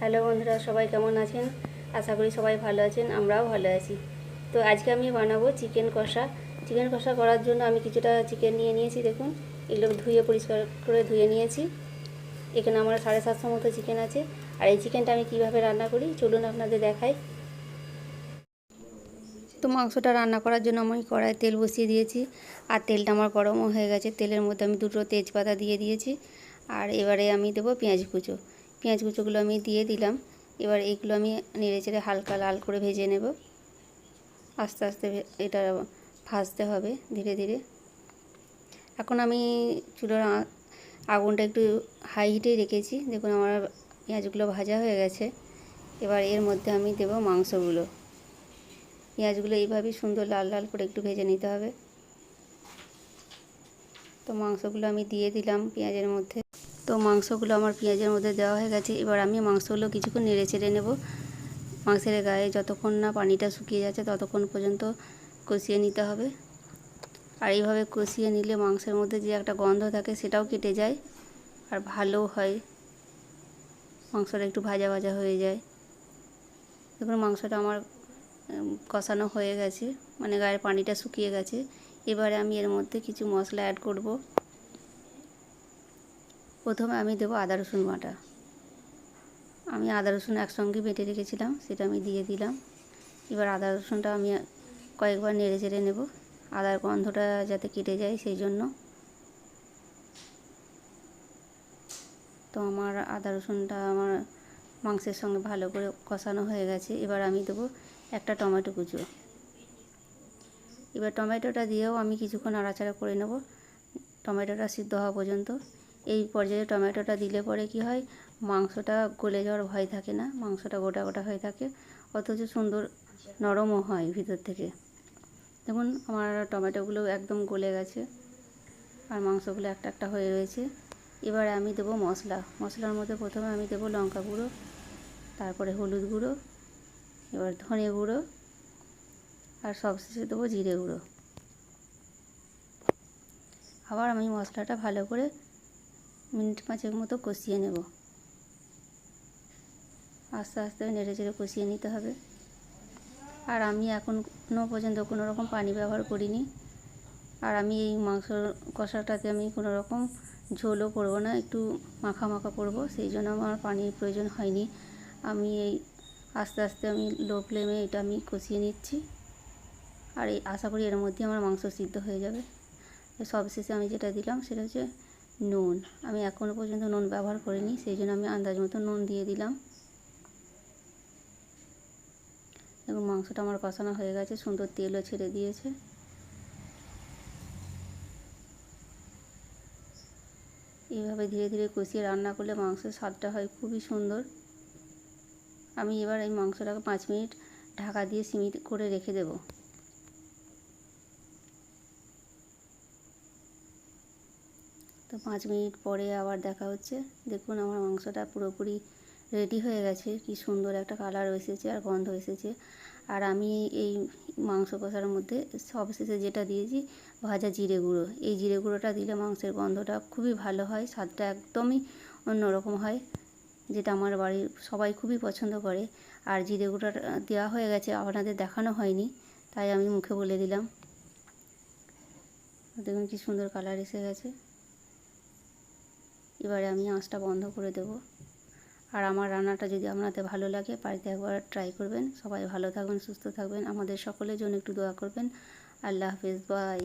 Hello বন্ধুরা, সবাই কেমন আছেন? আশা করি সবাই ভালো আছেন, আমরাও ভালো আছি। তো আজকে আমি বানাবো চিকেন কষা। চিকেন কষা করার জন্য আমি কিছুটা চিকেন নিয়ে নিয়েছি, দেখুন। এগুলো ধুয়ে পরিষ্কার করে ধুয়ে নিয়েছি। এখানে আমার সাড়ে সাতশো মতো চিকেন আছে। আর এই চিকেনটা আমি কীভাবে রান্না করি, চলুন আপনাদের দেখাই। তো মাংসটা রান্না করার জন্য আমি কড়াই তেল বসিয়ে দিয়েছি। আর তেলটা আমার গরমও হয়ে গেছে। তেলের মধ্যে আমি দুটো তেজপাতা দিয়ে দিয়েছি। আর এবারে আমি দেবো পেঁয়াজ কুচো। পেঁয়াজ কুচোগুলো আমি দিয়ে দিলাম। এবার এইগুলো আমি নেড়ে চেড়ে হালকা লাল করে ভেজে নেব। আস্তে আস্তে এটা ভাজতে হবে ধীরে ধীরে। এখন আমি চুলোর আগুনটা একটু হাই হিটেই রেখেছি। দেখুন আমার পেঁয়াজগুলো ভাজা হয়ে গেছে। এবার এর মধ্যে আমি দেবো মাংসগুলো। পেঁয়াজগুলো এইভাবেই সুন্দর লাল লাল করে একটু ভেজে নিতে হবে। তো মাংসগুলো আমি দিয়ে দিলাম পেঁয়াজের মধ্যে। তো মাংসগুলো আমার পেঁয়াজের মধ্যে দেওয়া হয়ে গেছে। এবার আমি মাংসগুলো কিছুক্ষণ নেড়ে চেড়ে নেব। মাংসের গায়ে যতক্ষণ না পানিটা শুকিয়ে যাচ্ছে ততক্ষণ পর্যন্ত কষিয়ে নিতে হবে। আর এইভাবে কষিয়ে নিলে মাংসের মধ্যে যে একটা গন্ধ থাকে সেটাও কেটে যায় আর ভালো হয়। মাংসটা একটু ভাজা ভাজা হয়ে যায়। দেখুন মাংসটা আমার কষানো হয়ে গেছে। মানে গায়ের পানিটা শুকিয়ে গেছে। এবারে আমি এর মধ্যে কিছু মশলা অ্যাড করব। প্রথমে আমি দেবো আদা রসুন বাটা। আমি আদা রসুন একসঙ্গে বেটে রেখেছিলাম, সেটা আমি দিয়ে দিলাম। এবার আদা রসুনটা আমি কয়েকবার নেড়ে চেড়ে নেব। আদার গন্ধটা যাতে কেটে যায় সেই জন্য। তো আমার আদা রসুনটা আমার মাংসের সঙ্গে ভালো করে কষানো হয়ে গেছে। এবার আমি দেবো একটা টমেটো কুচো। এবার টমেটোটা দিয়েও আমি কিছুক্ষণ নাড়াচাড়া করে নেব। টমেটোটা সিদ্ধ হওয়া পর্যন্ত। এই পর্যায়ে টমেটোটা দিলে পরে কি হয়? মাংসটা গলে যাওয়ার ভয় থাকে না, মাংসটা গোটা গোটা হয়ে থাকে, অথচ সুন্দর নরমও হয় ভিতর থেকে। দেখুন, আমার টমেটোগুলো একদম গলে গেছে আর মাংসগুলো একটা একটা হয়ে রয়েছে। এবারে আমি দেবো মশলা। মশলার মধ্যে প্রথমে আমি দেবো লঙ্কা গুঁড়ো, তারপরে হলুদ গুঁড়ো, এবার ধনে গুঁড়ো, আর সবশেষে দেবো জিরে গুঁড়ো। আবার আমি মশলাটা ভালো করে মিনিট পাঁচেক মতো কষিয়ে নেব। আস্তে আস্তে নেড়ে চেড়ে কষিয়ে নিতে হবে। আর আমি এখনও পর্যন্ত কোনো রকম পানি ব্যবহার করিনি। আর আমি এই মাংস কষাটাতে আমি কোনো রকম ঝোলও করব না, একটু মাখা মাখা করব, সেই জন্য আমার পানির প্রয়োজন হয়নি। আমি এই আস্তে আস্তে আমি লো ফ্লেমে এটা আমি কষিয়ে নিচ্ছি। আর এই আশা করি এর মধ্যে আমার মাংস সিদ্ধ হয়ে যাবে। সবশেষে আমি যেটা দিলাম সেটা হচ্ছে নুন। আমি এখনও পর্যন্ত নুন ব্যবহার করিনি, সেই জন্য আমি আন্দাজ মতো নুন দিয়ে দিলাম। এবং মাংসটা আমার কষানো হয়ে গেছে, সুন্দর তেলও ছেড়ে দিয়েছে। এইভাবে ধীরে ধীরে কষিয়ে রান্না করলে মাংসের স্বাদটা হয় খুবই সুন্দর। আমি এবার এই মাংসটাকে পাঁচ মিনিট ঢাকা দিয়ে সিমিট করে রেখে দেব। তো পাঁচ মিনিট পরে আবার দেখা হচ্ছে। দেখুন আমার মাংসটা পুরোপুরি রেডি হয়ে গেছে। কি সুন্দর একটা কালার এসেছে আর গন্ধ এসেছে। আর আমি এই মাংস কষার মধ্যে সবশেষে যেটা দিয়েছি, ভাজা জিরে গুঁড়ো। এই জিরে গুঁড়োটা দিলে মাংসের গন্ধটা খুবই ভালো হয়, স্বাদটা একদমই অন্যরকম হয়, যেটা আমার বাড়ির সবাই খুবই পছন্দ করে। আর জিরে গুঁড়োটা দেওয়া হয়ে গেছে, আপনাদের দেখানো হয়নি, তাই আমি মুখে বলে দিলাম। দেখুন কি সুন্দর কালার এসে গেছে। এবারে আমি আঁচটা বন্ধ করে দেব। আর আমার রান্নাটা যদি আপনাদের ভালো লাগে, বাড়িতে একবার ট্রাই করবেন। সবাই ভালো থাকবেন, সুস্থ থাকবেন। আমাদের সকলের জন্য একটু দোয়া করবেন। আল্লাহ হাফিজ বাই